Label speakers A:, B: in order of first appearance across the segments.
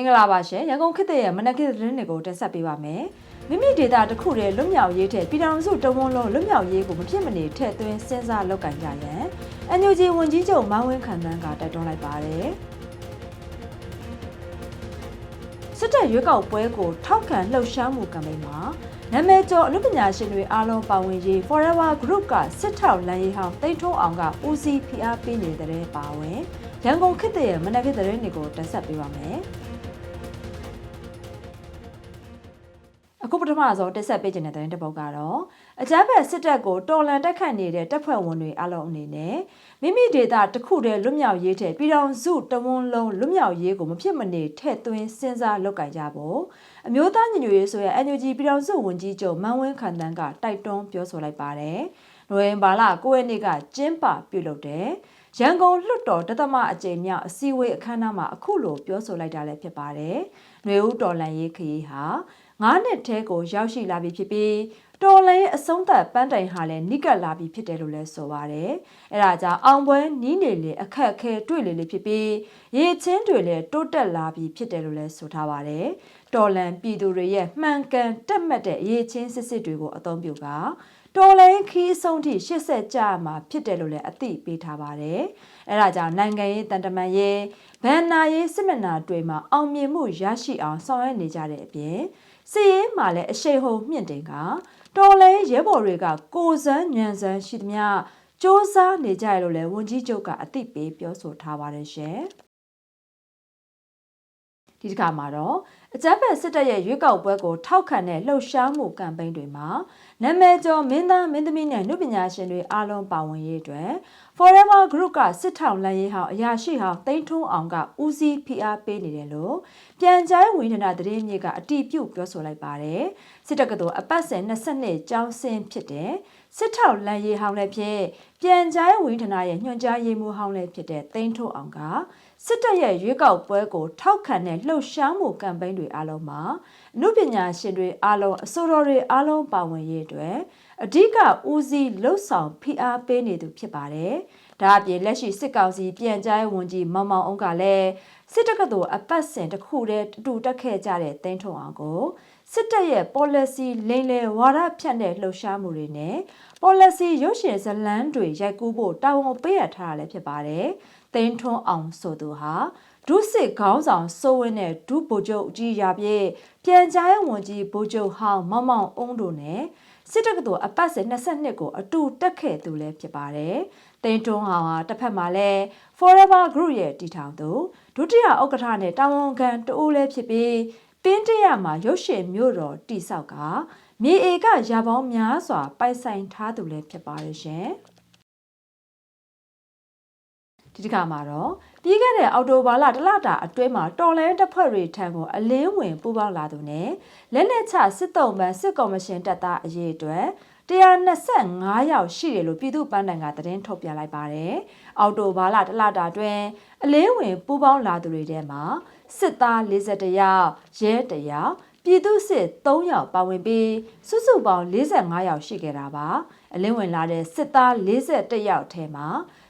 A: င်္ဂလာပါရှင်ရန်ကုန်ခေတ်သစ်ရဲ့မနက်ခင်းသတင်းတွေကိုတင်ဆက်ပေးပါမယ်မိမိဒေတာတစ်ခုတည်းလွတ်မြောက်ရေးတဲ့ပြည်ထောင်စုတဝန်လုံးလွတ်မြောက်ရေးကိုမဖြစ်မနေထည့်သွင်းစဉ်းစားလုပ်ကင်ကြရန် NUG ဝန်ကြီးချုပ်မောင်ဝင်းခန့်တန်းကတိုက်တွန်းလိုက်ပါတယ်စစ်တပ်ရွေးကောက်ပွဲကိုထောက်ခံလှုပ်ရှားမှုကမ်ပိန်းမှာနာမည်ကျော်အနုပညာရှင်တွေအားလုံးပါဝင်ရေး Forever Group ကစစ်ထောက်လမ်းရေးဟောင်းတိတ်ထုံးအောင်ကဦးစီးဖိအားပေးနေတဲ့ပါဝင်ရန်ကုန်ခေတ်သစ်ရဲ့မနက်ခင်းသတင်းတွေကိုတင်ဆက်ပေးပါမယ်။ အခုပထမဆုံးတက်ဆက်ပေးခြင်းတဲ့တဲ့တစ်ပုဒ်ကတော့အကြမ်းဖက်စစ်တပ်ကိုတော်လန်တက်ခတ်နေတဲ့တပ်ဖွဲ့ဝင်တွေအလုံးအနေနဲ့မိမိဒေတာတစ်ခုတည်းလွတ်မြောက်ရေးတဲ့ပြည်တော်စုတဝန်းလုံးလွတ်မြောက်ရေးကိုမဖြစ်မနေထည့်သွင်းစဉ်းစားလုပ်ကင်ကြဖို့အမျိုးသားညီညွတ်ရေးဆိုရဲ့ NUG ပြည်တော်စုဝန်ကြီးချုပ်မန်းဝင်းခန်တန်းကတိုက်တွန်းပြောဆိုလိုက်ပါတယ်။နိုဝင်ဘာလ9ရက်နေ့ကကျင်းပပြုလုပ်တဲ့ရန်ကုန်လွှတ်တော်တသမအကြိမ်မြောက်အစည်းအဝေးအခမ်းအနားမှာအခုလိုပြောဆိုလိုက်တာလည်းဖြစ်ပါတယ်။ຫນွေဦးတော်လန်ရေးခရီးဟာ 9နှစ်ထဲကိုရောက်ရှိလာပြီဖြစ်ပြီးတော်လဲအဆုံးသက်ပန်းတိုင်ဟာလည်းနိကတ်လာပြီဖြစ်တယ်လို့လည်းဆိုပါတယ်။အဲဒါကြောင့်အောင်ပွဲနီးနေလေအခက်အခဲတွေ့လေလေဖြစ်ပြီးရေချင်းတွေလည်းတိုးတက်လာပြီဖြစ်တယ်လို့လည်းဆိုထားပါတယ်။တော်လန်ပြည်သူတွေရဲ့မှန်ကန်တက်မှတ်တဲ့ရေချင်းစစ်စစ်တွေကိုအသုံးပြုကတော်လိုင်းခီးဆုံးထိရှစ်ဆက်ကြမှာဖြစ်တယ်လို့လည်းအသိပေးထားပါတယ်။အဲဒါကြောင့်နိုင်ငံရေးတန်တမန်ရေးဗန်နာရေးစစ်မှန်တာတွေမှာအောင်မြင်မှုရရှိအောင်ဆောင်ရွက်နေကြတဲ့အပြင် စီရေးမှာလည်းအရှိန်ဟုန်မြင့်တင်ကတော်လိုင်းရဲဘော်တွေကကိုစန်းညံစန်းရှိသမျှစ조사နေကြရလို့လည်းဝန်ကြီးချုပ်ကအသိပေးပြောဆိုထားပါတယ်ရှင်။ဒီတစ်ခါမှာတော့အကြမ်းဖက်စစ်တပ်ရဲ့ရွေးကောက်ပွဲကိုထောက်ခံတဲ့လှုပ်ရှားမှုကမ်ပိန်းတွေမှာ နာမည်ကျော်မင်းသားမင်းသမီးနဲ့နှုတ်ပညာရှင်တွေအားလုံးပါဝင်ရေးအတွက် Forever Group ကစစ်ထောင်လမ်းရေးဟောင်းအရာရှိဟောင်းတိန်းထွန်းအောင်ကဦးစီးဖိအားပေးနေတယ်လို့ပြန်ကြားဝန်ထမ်းသတင်းမြေကအတီးပြုတ်ပြောဆိုလိုက်ပါတယ်စစ်တပ်ကတော်အပတ်စဉ်22ကျောင်းစင်းဖြစ်တဲ့စစ်ထောက်လမ်းရေးဟောင်းလည်းဖြစ်ပြန်ကြားဝန်ထမ်းရဲ့ညွှန်ကြားရေးမှူးဟောင်းလည်းဖြစ်တဲ့တိန်းထွန်းအောင်ကစစ်တပ်ရဲ့ရွေးကောက်ပွဲကိုထောက်ခံတဲ့လှုပ်ရှားမှုကမ်ပိန်းတွေအားလုံးမှာ အမှုပညာရှင်တွေအားလုံးအစိုးရတွေအားလုံးပါဝင်ရေးအတွက်အဓိကဦးစီးလှုပ်ဆောင်ဖိအားပေးနေသူဖြစ်ပါတယ်။ဒါအပြင်လက်ရှိစစ်ကောင်စီပြန်ကြားရေးဝန်ကြီးမောင်မောင်အုံးကလည်းစစ်တပ်ကတော်အပတ်စဉ်တစ်ခုတည်းတူတက်ခဲ့ကြတဲ့တင်းထုံအောင်ကိုစစ်တပ်ရဲ့ policy လိမ့်လေဝါဒဖြန့်တဲ့လှုပ်ရှားမှုတွေနဲ့ policy ရုပ်ရှင်ဇလန်းတွေရိုက်ကူးဖို့တာဝန်ပေးရထားတာလည်းဖြစ်ပါတယ်။တင်းထွန်းအောင်ဆိုသူဟာ ဒုစစ်ခေါင်းဆောင်စိုးဝင်းနဲ့ဒုဗိုလ်ချုပ်ကြီးရာပြည့်ပြန်ကြားရေးဝန်ကြီးဗိုလ်ချုပ်ဟောင်းမောင်မောင်အုံးတို့နဲ့စစ်တပ်ကတော်အပတ်စဉ်22ကိုအတူတက်ခဲ့သူလည်းဖြစ်ပါတယ်။တိန်တွန်းဟောင်ဟာတစ်ဖက်မှာလည်း Forever Group ရဲ့တည်ထောင်သူဒုတိယဥက္ကဋ္ဌနဲ့တာဝန်ခံတဦးလည်းဖြစ်ပြီးပင်းတရမှာရုပ်ရှင်မြို့တော်တိဆောက်ကမြေဧကရာပေါင်းများစွာ ပိုင်ဆိုင်ထားသူလည်းဖြစ်ပါတယ်ရှင်။ဒီတစ်ခါမှာတော့ ပြီးခဲ့တဲ့အော်တိုဘာလတလတာအတွင်းမှာတော်လန်တပ်ဖွဲ့တွေထံကိုအလင်းဝင်ပူးပေါင်းလာသူနဲ့လက်လက်ချစစ်တုံးပန်းစစ်ကော်မရှင်တပ်သားအရေးအတွက်125ယောက်ရှိတယ်လို့ပြည်သူ့ပန်းတိုင်ကသတင်းထုတ်ပြန်လိုက်ပါတယ်။အော်တိုဘာလတလတာအတွင်းအလင်းဝင်ပူးပေါင်းလာသူတွေထဲမှာစစ်သား41ယောက်ရဲ1ယောက်ပြည်သူစစ်3ယောက်ပါဝင်ပြီးစုစုပေါင်း45ယောက်ရှိခဲ့တာပါအလင်းဝင်လာတဲ့စစ်သား41ယောက်ထဲမှာ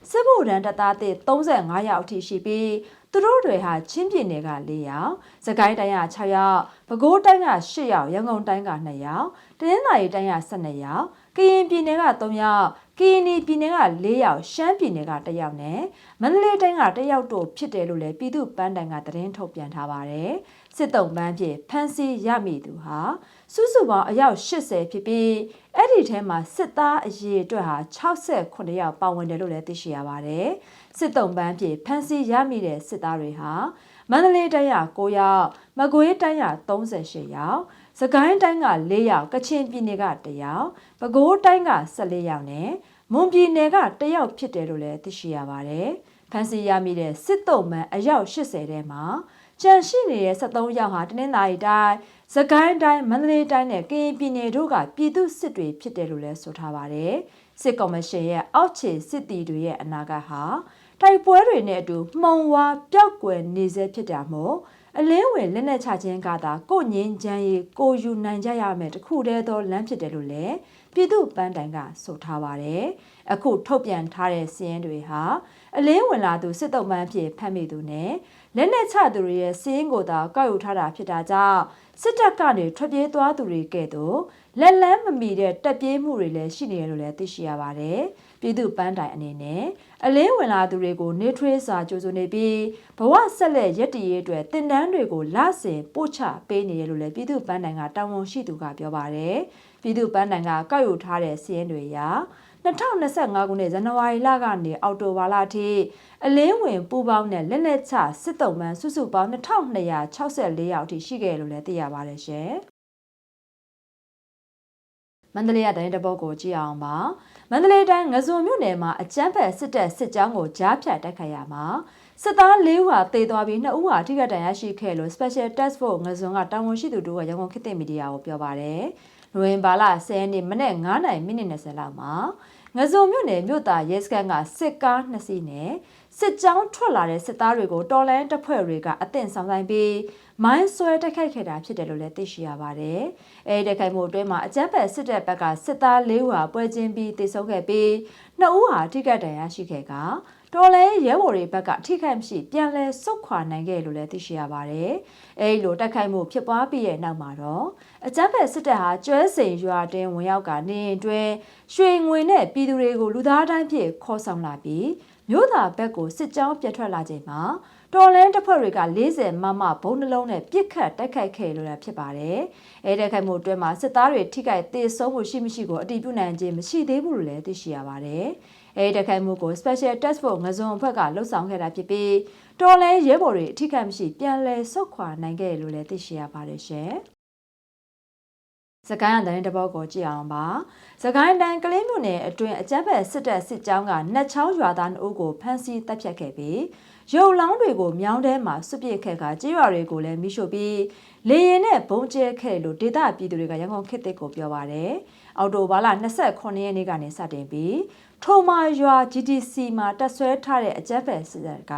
A: စစ်ဗိုလ်တန်းတပ်သားတစ်35ယောက်အထိရှိပြီးသူတို့တွေဟာချင်းပြည်နယ်က4ယောက်၊စကိုင်းတိုင်းက6ယောက်၊ပဲခူးတိုင်းက8ယောက်၊ရန်ကုန်တိုင်းက2ယောက်၊တနင်္သာရီတိုင်းက12ယောက်၊ကရင်ပြည်နယ်က3ယောက်၊ကရင်ပြည်နယ်က4ယောက်၊ရှမ်းပြည်နယ်က1ယောက်နဲ့မန္တလေးတိုင်းက1ယောက်တို့ဖြစ်တယ်လို့လည်းပြည်သူ့ပန်းတိုင်ကသတင်းထုတ်ပြန်ထားပါတယ်။ စစ်တုံးပန်းဖြင့်ဖမ်းဆီးရမိသူဟာစုစုပေါင်းအယောက်80ဖြစ်ပြီးအဲ့ဒီထဲမှာစစ်သားအရေအတွက်ဟာ68ယောက်ပါဝင်တယ်လို့လည်းသိရှိရပါတယ်။စစ်တုံးပန်းဖြင့်ဖမ်းဆီးရမိတဲ့စစ်သားတွေဟာမန္တလေးတိုင်းက9ယောက်၊မကွေးတိုင်းက38ယောက်၊စကိုင်းတိုင်းက4ယောက်၊ကချင်ပြည်နယ်က1ယောက်၊ပဲခူးတိုင်းက14ယောက်နဲ့မွန်ပြည်နယ်က1ယောက်ဖြစ်တယ်လို့လည်းသိရှိရပါတယ်။ဖမ်းဆီးရမိတဲ့စစ်တုံးပန်းအယောက်80ထဲမှာ ကြန့်ရှိနေတဲ့73ယောက်ဟာတနင်္သာရီတိုင်းစကိုင်းတိုင်းမန္တလေးတိုင်းနဲ့ကရင်ပြည်နယ်တို့ကပြည်သူစစ်တွေဖြစ်တယ်လို့လည်းဆိုထားပါတယ်စစ်ကော်မရှင်ရဲ့အောက်ခြေစစ်တီတွေရဲ့အနာဂတ်ဟာတိုက်ပွဲတွေနဲ့အတူမှုံဝါပျောက်ကွယ်နေစေဖြစ်တာမို့အလင်းဝင်လက်နက်ချခြင်းကသာကိုငင်းချမ်းရေးကိုယူနိုင်ကြရမယ်တခုတည်းသောလမ်းဖြစ်တယ်လို့လည်းပြည်သူ့ပန်းတိုင်ကဆိုထားပါတယ်။အခုထုတ်ပြန်ထားတဲ့စီးရင်တွေဟာအလင်းဝင်လာသူစစ်တုံးမှန်းဖြစ်ဖမ်းမိသူနဲ့ လက်နက်ချသူတွေရဲ့စီးရင်ကိုသာကောက်ယူထားတာဖြစ်တာကြောင့်စစ်တပ်ကနေထွက်ပြေးသွားသူတွေကဲ့သို့လက်လန်းမမီတဲ့တက်ပြေးမှုတွေလည်းရှိနေတယ်လို့လည်းသိရှိရပါတယ်။ပြည်သူ့ပန်းတိုင်အနေနဲ့အလင်းဝင်လာသူတွေကိုနေထွေးစွာကြိုးစုံနေပြီးဘဝဆက်လက်ရည်တည်ရေးအတွက်တင်တန်းတွေကိုလဆင်ပို့ချပေးနေရလို့လည်းပြည်သူ့ပန်းတိုင်ကတာဝန်ရှိသူကပြောပါတယ်။ပြည်သူ့ပန်းတိုင်ကကောက်ယူထားတဲ့စီးရင်တွေအရ 2025ခုနှစ်ဇန်နဝါရီလကနေအောက်တိုဘာလအထိအလင်းဝင်ပူပေါင်းတဲ့လက်လက်ချစစ်တုံးမှန်စုစုပေါင်း2264ယောက်အထိရှိခဲ့လို့လည်းသိရပါတယ်ရှင်။မန္တလေးရတိုင်းတပုတ်ကိုကြည့်အောင်ပါမန္တလေးတိုင်းငဇုံမြို့နယ်မှာအကြမ်းဖက်စစ်တပ်စစ်ကြောင်းကိုကြားဖြတ်တိုက်ခိုက်ရမှာစစ်သား၄ဦးဟာတေသွားပြီး2ဦးဟာထိခိုက်ဒဏ်ရာရှိခဲ့လို့ Special Task Force ငဇုံကတာဝန်ရှိသူတို့ကရန်ကုန်ခေတ်သစ်မီဒီယာကိုပြောပါတယ် နိုဝင်ဘာလ10ရက်နေ့မနေ့9:00နာရီမိနစ်20လောက်မှာငဇုံမြို့နယ်မြို့သားရဲစခန်းကစစ်ကား2စီးနဲ့စစ်ကြောင်းထွက်လာတဲ့စစ်သားတွေကိုတော်လန်တပ်ဖွဲ့တွေကအသင့်ဆောင်ဆိုင်ပြီး မိုင်းဆွဲတိုက်ခိုက်ခဲ့တာဖြစ်တယ်လို့လည်းသိရှိရပါတယ်။အဲဒီတိုက်ခိုက်မှုအတွင်းမှာအကြမ်းဖက်စစ်တပ်ဘက်ကစစ်သား၄ဦးဟာပွဲချင်းပြီးတိုက်ဆုံခဲ့ပြီး2ဦးဟာထိခိုက်ဒဏ်ရာရှိခဲ့ကတော်လဲရဲဘော်တွေဘက်ကအထိခိုက်မရှိပြန်လဲဆုတ်ခွာနိုင်ခဲ့လို့လည်းသိရှိရပါတယ်။အဲဒီလိုတိုက်ခိုက်မှုဖြစ်ပွားပြီးရဲ့နောက်မှာတော့အကြမ်းဖက်စစ်တပ်ဟာကျွဲစိန်ရွာတင်းဝင်ရောက်ကနေရင်တွင်ရွှေငွေနဲ့ပြည်သူတွေကိုလူသားတိုင်းဖြစ်ခေါ်ဆောင်လာပြီးမြို့သားဘက်ကိုစစ်ကြောင်းပြတ်ထွက်လာချိန်မှာ တော်လန်တပ်ဖွဲ့တွေက40မမဘုံနှလုံးနဲ့ပြစ်ခတ်တိုက်ခိုက်ခဲ့လို့လည်းဖြစ်ပါတယ်။အဲတိုက်ခိုက်မှုအတွင်းမှာစစ်သားတွေထိခိုက်သေဆုံးမှုရှိမရှိကိုအတည်ပြုနိုင်ခြင်းမရှိသေးဘူးလို့လည်းသိရှိရပါတယ်။အဲတိုက်ခိုက်မှုကို Special Task Force ငဇုံအဖွဲ့ကလှုပ်ဆောင်ခဲ့တာဖြစ်ပြီးတော်လန်ရဲဘော်တွေအထိခိုက်မရှိပြန်လည်ဆုတ်ခွာနိုင်ခဲ့လို့လည်းသိရှိရပါတယ်ရှင်။ စကိုင်းတိုင်းတဘောကိုကြည့်အောင်ပါစကိုင်းတိုင်းကလေးမြို့နယ်အတွင်းအကြမ်းဖက်စစ်တပ်စစ်ကြောင်းကနှက်ချောင်းရွာသားအုပ်ကိုဖမ်းဆီးတပ်ဖြတ်ခဲ့ပြီးရုပ်လောင်းတွေကိုမြောင်းထဲမှာစွပစ်ခက်ကကြေးရွာတွေကိုလည်းမိရှို့ပြီးလေရင်နဲ့ဘုံကျဲခဲ့လို့ဒေသပြည်သူတွေကရန်ကုန်ခေတ်သစ်ကိုပြောပါတယ်အော်တိုဘာလ29ရက်နေ့ကနေစတင်ပြီး ထိုမာရွာ GTC မှာတက်ဆွဲထားတဲ့အကြမ်းဖက်စစ်တပ်က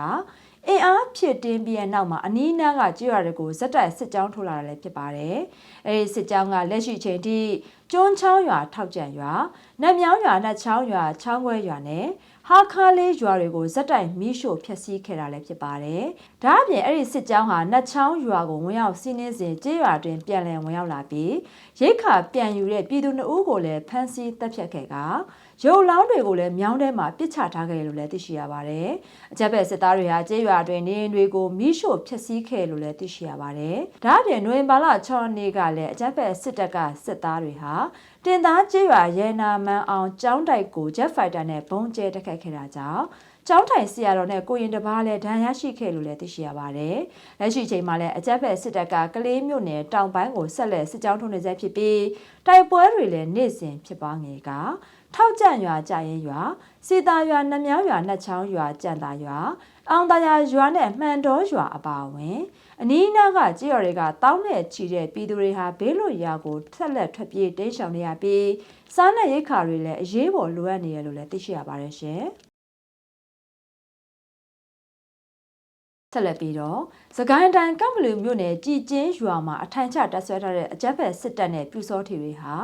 A: အင်အားဖြစ်တင်းပြီးတဲ့နောက်မှာအနီးနားကကြေးရွာတွေကိုဇက်တိုက်စစ်ကြောင်းထိုးလာတာလည်းဖြစ်ပါတယ်။အဲဒီစစ်ကြောင်းကလက်ရှိချိန်ထိကျွန်းချောင်းရွာထောက်ကြံရွာ၊နတ်မြောင်းရွာ၊နတ်ချောင်းရွာ၊ချောင်းခွဲရွာနဲ့ ဟာခါလေးရွာတွေကိုဇက်တိုင်မီးရှို့ဖျက်ဆီးခဲ့တာလည်းဖြစ်ပါတယ်။ဒါအပြင်အဲ့ဒီစစ်ကြောင်းဟာနတ်ချောင်းရွာကိုဝင်ရောက်စီးနင်းစဉ်ကြေးရွာတွင်ပြန်လည်ဝင်ရောက်လာပြီးရိတ်ခါပြန်ယူတဲ့ပြည်သူနှုတ်ကိုလည်းဖမ်းဆီးတပ်ဖြတ်ခဲ့ကရုပ်လောင်းတွေကိုလည်းမြောင်းထဲမှာပစ်ချထားခဲ့လို့လည်းသိရှိရပါတယ်။အကြက်ဘက်စစ်သားတွေဟာကြေးရွာတွင်နေအိမ်တွေကိုမီးရှို့ဖျက်ဆီးခဲ့လို့လည်းသိရှိရပါတယ်။ဒါအပြင်နိုဝင်ဘာလ6ရက်နေ့ကလည်းအကြက်ဘက်စစ်တပ်ကစစ်သားတွေဟာ တင်သားကြေးရွာရဲနာမန်းအောင်ကျောင်းတိုက်ကို Jet Fighter နဲ့ဘုံကျဲတိုက်ခိုက်ခဲ့တာကြောင့်ကျောင်းထိုင်ဆရာတော်နဲ့ကိုရင်တပားလည်းဒဏ်ရာရှိခဲ့လို့လည်းသိရှိရပါတယ်။လက်ရှိချိန်မှာလည်းအကြက်ဖက်စစ်တပ်ကကလေးမြို့နယ်တောင်ပိုင်းကိုဆက်လက်စစ်ကြောင်းထုံနေဆဲဖြစ်ပြီးတိုက်ပွဲတွေလည်းနေ့စဉ်ဖြစ်ပွားနေကထောက်ကြံရွာကြာရင်ရွာစီတာရွာနှမြောင်းရွာနှချောင်းရွာကြံတာရွာအောင်တရာရွာနဲ့မှန်တော်ရွာအပါအဝင် အနီးနားကကြေးရွာတွေကတောင်းနဲ့ချီတဲ့ပြည်သူတွေဟာဘေးလွတ်ရာကိုဆက်လက်ထွက်ပြေးတိမ်းရှောင်နေရပြီးစားနပ်ရိက္ခာတွေလည်းအရေးပေါ်လိုအပ်နေရလို့လည်းသိရှိရပါတယ်ရှင်။ဆက်လက်ပြီးတော့စကိုင်းတိုင်းကမ္ဘလူမြို့နယ်ကြည်ကျင်းရွာမှာအထိုင်ချတပ်ဆွဲထားတဲ့အကြမ်းဖက်စစ်တပ်နဲ့ပြူစောထီတွေဟာ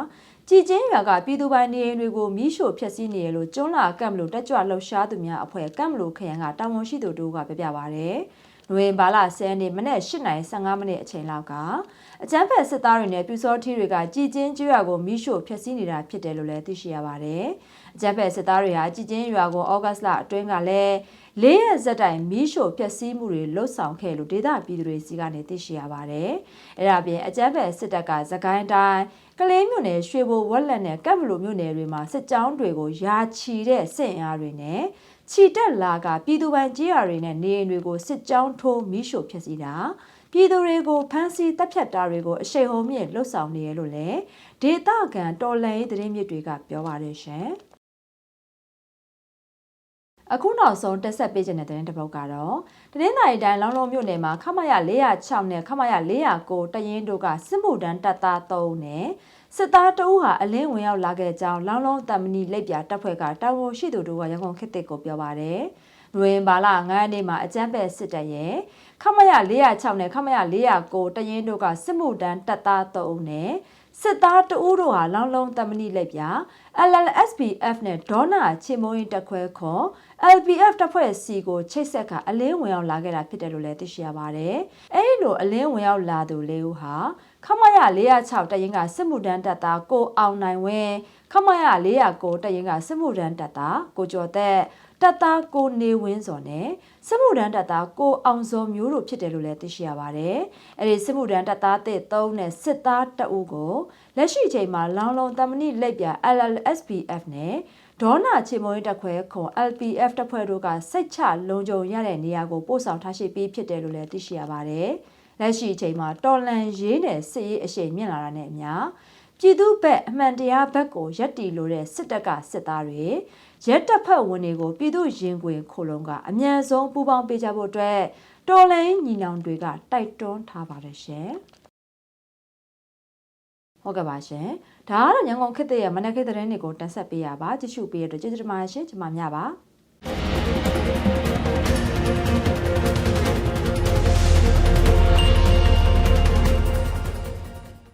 A: ကြည်ကျင်းရွာကပြည်သူပိုင်နေအိမ်တွေကိုမီးရှို့ဖျက်ဆီးနေရလို့ကျွန်းလာကမ္ဘလူတက်ကြွလှုပ်ရှားသူများအဖွဲ့ကမ္ဘလူခရိုင်ကတာဝန်ရှိသူတို့ကပြပြပါဗျ။ နိုဝင်ဘာလ10ရက်နေ့မနက်8:15မိနစ်အချိန်လောက်ကအကြမ်းဖက်စစ်သားတွေနဲ့ပြူစောထီတွေကကြည်ကျင်းကျွော်ကိုမီးရှို့ဖျက်ဆီးနေတာဖြစ်တယ်လို့လည်းသိရှိရပါတယ်။အကြမ်းဖက်စစ်သားတွေဟာကြည်ကျင်းရွာကိုဩဂတ်စ်လအတွင်းကလည်းလေးရက်ဇက်တိုင်မီးရှို့ဖျက်ဆီးမှုတွေလှုပ်ဆောင်ခဲ့လို့ဒေသပြည်သူတွေစီကနေသိရှိရပါတယ်။အဲဒါပြင်အကြမ်းဖက်စစ်တပ်ကသကိုင်းတိုင်းကလေးမြို့နယ်ရွှေဘိုဝက်လက်နဲ့ကပ်ဘလူမြို့နယ်တွေမှာစစ်ကြောင်းတွေကိုယာချီတဲ့စစ်အင်အားတွေနဲ့ ချီတက်လာကပြည်သူပိုင်ကြီးရာတွေနဲ့နေအိမ်တွေကိုစစ်ကြောင်းထိုးမီးရှို့ဖျက်ဆီးတာပြည်သူတွေကိုဖမ်းဆီးတပ်ဖြတ်တာတွေကိုအရှိန်ဟုန်မြင့်လှုပ်ဆောင်နေရလို့လေဒေသခံတော်လှန်ရေးသတင်းမြစ်တွေကပြောပါတယ်ရှင်။အခုနောက်ဆုံးတက်ဆက်ပေးခြင်းတဲ့တဲ့တစ်ပုတ်ကတော့တနင်္သာရီတိုင်းလောင်းလုံးမြို့နယ်မှာခမရ406နဲ့ခမရ409တရင်တို့ကစစ်မှုတန်းတပ်သား3နဲ့ စစ်သားတအုပ်ဟာအလင်းဝင်ရောက်လာခဲ့ကြောင်းလောင်းလုံးတမ္မနီလက်ပြတပ်ဖွဲ့ကတာဝန်ရှိသူတို့ကရန်ကုန်ခေတ်သစ်ကိုပြောပါတယ်။နိုဝင်ဘာလ9ရက်နေ့မှာအကြမ်းဖက်စစ်တပ်ရဲ့ခမရ406နဲ့ခမရ409တရင်တို့ကစစ်မှုတန်းတပ်သား3ဦးနဲ့ စစ်သားတဦးတို့ဟာလောင်းလုံးတမဏိလက်ပြ LLSPF နဲ့ဒေါနာချေမုံရင်တက်ခွဲခေါ် LPF တပ်ဖွဲ့စီကိုချိတ်ဆက်ကအလင်းဝင်ရောက်လာခဲ့တာဖြစ်တယ်လို့လည်းသိရှိရပါတယ်။အဲဒီလိုအလင်းဝင်ရောက်လာသူလေးဦးဟာခမရ406တရင်ကစစ်မှုတန်းတပ်သားကိုအောင်နိုင်ဝင်းခမရ409တရင်ကစစ်မှုတန်းတပ်သားကိုကျော်သက် တပ်သားကိုနေဝင်းစော်နဲ့စစ်မှုထမ်းတပ်သားကိုအောင်စောမျိုးတို့ဖြစ်တယ်လို့လည်းသိရှိရပါတယ်။အဲဒီစစ်မှုထမ်းတပ်သားတစ်3နဲ့စစ်သားတအုပ်ကိုလက်ရှိချိန်မှာလောင်လုံတမဏိလက်ပြ LLSPF နဲ့ဒေါနာချေမွေးတက်ခွဲခွန် LPF တပ်ဖွဲ့တို့ကစိတ်ချလုံခြုံရတဲ့နေရာကိုပို့ဆောင်ထားရှိပြီးဖြစ်တယ်လို့လည်းသိရှိရပါတယ်။လက်ရှိအချိန်မှာတော်လန်ရေးနယ်စစ်ရေးအရှိန်မြင့်လာတာနဲ့အမျှပြည်သူ့ဘက်အမှန်တရားဘက်ကိုရက်တီလိုတဲ့စစ်တပ်ကစစ်သားတွေ ရက်တပ်ဖက်ဝင်တွေကိုပြည်သူရင်ခွင်ခိုလုံကအမြန်ဆုံးပူးပေါင်းပေးကြဖို့အတွက်တော်လိုင်းညီနောင်တွေကတိုက်တွန်းထားပါတယ်ရှင်ဟုတ်ကဲ့ပါရှင်ဒါကတော့ညောင်ကုန်ခေတ်ရဲ့မနက်ခေတ်သတင်းတွေကိုတင်ဆက်ပေးရပါကြည့်ရှုပေးရတဲ့ကျေးဇူးတင်ပါတယ်ရှင်ကျွန်မများပါ